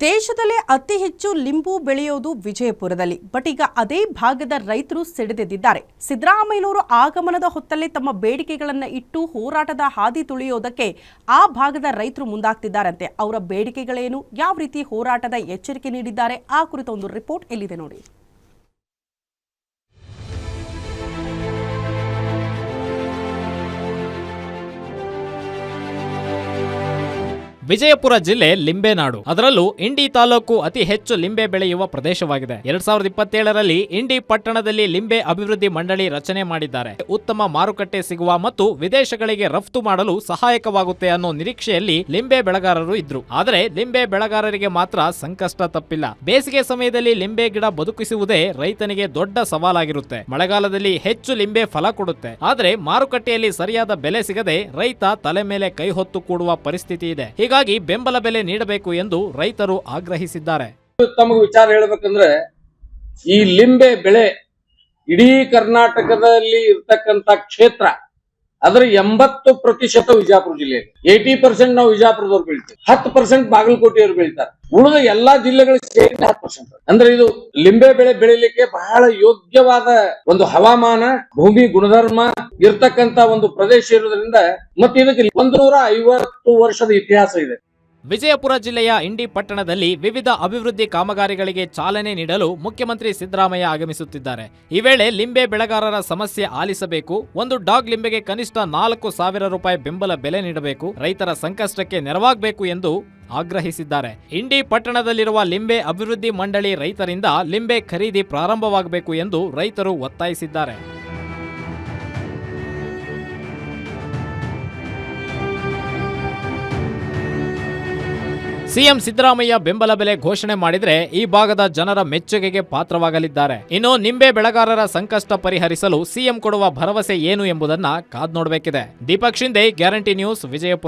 ದೇಶದಲ್ಲೇ ಅತಿ ಹೆಚ್ಚು ಲಿಂಬು ಬೆಳೆಯೋದು ವಿಜಯಪುರದಲ್ಲಿ. ಬಟ್ ಈಗ ಅದೇ ಭಾಗದ ರೈತರು ಸಿಡಿದೆದ್ದಿದ್ದಾರೆ. ಸಿದ್ದರಾಮಯ್ಯನವರು ಆಗಮನದ ಹೊತ್ತಲ್ಲೇ ತಮ್ಮ ಬೇಡಿಕೆಗಳನ್ನು ಇಟ್ಟು ಹೋರಾಟದ ಹಾದಿ ತುಳಿಯೋದಕ್ಕೆ ಆ ಭಾಗದ ರೈತರು ಮುಂದಾಗ್ತಿದ್ದಾರಂತೆ. ಅವರ ಬೇಡಿಕೆಗಳೇನು? ಯಾವ ರೀತಿ ಹೋರಾಟದ ಎಚ್ಚರಿಕೆ ನೀಡಿದ್ದಾರೆ? ಆ ಕುರಿತ ಒಂದು ರಿಪೋರ್ಟ್ ಎಲ್ಲಿದೆ ನೋಡಿ. ವಿಜಯಪುರ ಜಿಲ್ಲೆ ಲಿಂಬೆನಾಡು. ಅದರಲ್ಲೂ ಇಂಡಿ ತಾಲೂಕು ಅತಿ ಹೆಚ್ಚು ಲಿಂಬೆ ಬೆಳೆಯುವ ಪ್ರದೇಶವಾಗಿದೆ. ಎರಡ್ ಸಾವಿರದ ಇಪ್ಪತ್ತೇಳರಲ್ಲಿ ಇಂಡಿ ಪಟ್ಟಣದಲ್ಲಿ ಲಿಂಬೆ ಅಭಿವೃದ್ಧಿ ಮಂಡಳಿ ರಚನೆ ಮಾಡಿದ್ದಾರೆ. ಉತ್ತಮ ಮಾರುಕಟ್ಟೆ ಸಿಗುವ ಮತ್ತು ವಿದೇಶಗಳಿಗೆ ರಫ್ತು ಮಾಡಲು ಸಹಾಯಕವಾಗುತ್ತೆ ಅನ್ನೋ ನಿರೀಕ್ಷೆಯಲ್ಲಿ ಲಿಂಬೆ ಬೆಳೆಗಾರರು ಇದ್ರು. ಆದರೆ ಲಿಂಬೆ ಬೆಳೆಗಾರರಿಗೆ ಮಾತ್ರ ಸಂಕಷ್ಟ ತಪ್ಪಿಲ್ಲ. ಬೇಸಿಗೆ ಸಮಯದಲ್ಲಿ ಲಿಂಬೆ ಗಿಡ ಬದುಕಿಸುವುದೇ ರೈತನಿಗೆ ದೊಡ್ಡ ಸವಾಲಾಗಿರುತ್ತೆ. ಮಳೆಗಾಲದಲ್ಲಿ ಹೆಚ್ಚು ಲಿಂಬೆ ಫಲ ಕೊಡುತ್ತೆ. ಆದರೆ ಮಾರುಕಟ್ಟೆಯಲ್ಲಿ ಸರಿಯಾದ ಬೆಲೆ ಸಿಗದೆ ರೈತ ತಲೆ ಮೇಲೆ ಕೈ ಹೊತ್ತು ಕೂಡುವ ಪರಿಸ್ಥಿತಿ ಇದೆ. ಹೀಗಾಗಿ ಬೆಂಬಲ ಬೆಲೆ ನೀಡಬೇಕು ಎಂದು ರೈತರು ಆಗ್ರಹಿಸಿದ್ದಾರೆ. ತಮಗೆ ವಿಚಾರ ಹೇಳಬೇಕಂದ್ರೆ ಈ ಲಿಂಬೆ ಬೆಳೆ ಇಡೀ ಕರ್ನಾಟಕದಲ್ಲಿ ಇರ್ತಕ್ಕಂತ ಕ್ಷೇತ್ರ ಅದರ ಎಂಬತ್ತು ಪ್ರತಿಶತ ವಿಜಾಪುರ ಜಿಲ್ಲೆ ಏಟಿ ಪರ್ಸೆಂಟ್ ನಾವು ವಿಜಾಪುರದವ್ರು ಬೆಳಿತೀವಿ. ಹತ್ತು ಪರ್ಸೆಂಟ್ ಬಾಗಲಕೋಟೆಯವ್ರು ಬೀಳ್ತಾರೆ. ಉಳಿದ ಎಲ್ಲಾ ಜಿಲ್ಲೆಗಳು ಸೇರಿ ಹತ್ತು ಪರ್ಸೆಂಟ್ ಅಂದ್ರೆ ಇದು ಲಿಂಬೆ ಬೆಳೆ ಬೆಳಿಲಿಕ್ಕೆ ಬಹಳ ಯೋಗ್ಯವಾದ ಒಂದು ಹವಾಮಾನ, ಭೂಮಿ ಗುಣಧರ್ಮ ಇರ್ತಕ್ಕಂತ ಒಂದು ಪ್ರದೇಶ ಇರೋದ್ರಿಂದ ಮತ್ತೆ ಇದಕ್ಕೆ ಒಂದು ಐವತ್ತು ವರ್ಷದ ಇತಿಹಾಸ ಇದೆ. ವಿಜಯಪುರ ಜಿಲ್ಲೆಯ ಇಂಡಿ ಪಟ್ಟಣದಲ್ಲಿ ವಿವಿಧ ಅಭಿವೃದ್ಧಿ ಕಾಮಗಾರಿಗಳಿಗೆ ಚಾಲನೆ ನೀಡಲು ಮುಖ್ಯಮಂತ್ರಿ ಸಿದ್ದರಾಮಯ್ಯ ಆಗಮಿಸುತ್ತಿದ್ದಾರೆ. ಈ ವೇಳೆ ಲಿಂಬೆ ಬೆಳೆಗಾರರ ಸಮಸ್ಯೆ ಆಲಿಸಬೇಕು, ಒಂದು ಡಾಗ್ ಲಿಂಬೆಗೆ ಕನಿಷ್ಠ ನಾಲ್ಕು ಸಾವಿರ ರೂಪಾಯಿ ಬೆಂಬಲ ಬೆಲೆ ನೀಡಬೇಕು, ರೈತರ ಸಂಕಷ್ಟಕ್ಕೆ ನೆರವಾಗಬೇಕು ಎಂದು ಆಗ್ರಹಿಸಿದ್ದಾರೆ. ಇಂಡಿ ಪಟ್ಟಣದಲ್ಲಿರುವ ಲಿಂಬೆ ಅಭಿವೃದ್ಧಿ ಮಂಡಳಿ ರೈತರಿಂದ ಲಿಂಬೆ ಖರೀದಿ ಪ್ರಾರಂಭವಾಗಬೇಕು ಎಂದು ರೈತರು ಒತ್ತಾಯಿಸಿದ್ದಾರೆ. ಸಿಎಂ ಸಿದ್ದರಾಮಯ್ಯ ಬೆಂಬಲ ಬೆಲೆ ಘೋಷಣೆ ಮಾಡಿದ್ರೆ ಈ ಭಾಗದ ಜನರ ಮೆಚ್ಚುಗೆಗೆ ಪಾತ್ರವಾಗಲಿದ್ದಾರೆ. ಇನ್ನು ನಿಂಬೆ ಬೆಳೆಗಾರರ ಸಂಕಷ್ಟ ಪರಿಹರಿಸಲು ಸಿಎಂ ಕೊಡುವ ಭರವಸೆ ಏನು ಎಂಬುದನ್ನ ಕಾದ್ ನೋಡಬೇಕಿದೆ ದೀಪಕ್ ಶಿಂದೆ ಗ್ಯಾರಂಟಿ ನ್ಯೂಸ್, ವಿಜಯಪುರ.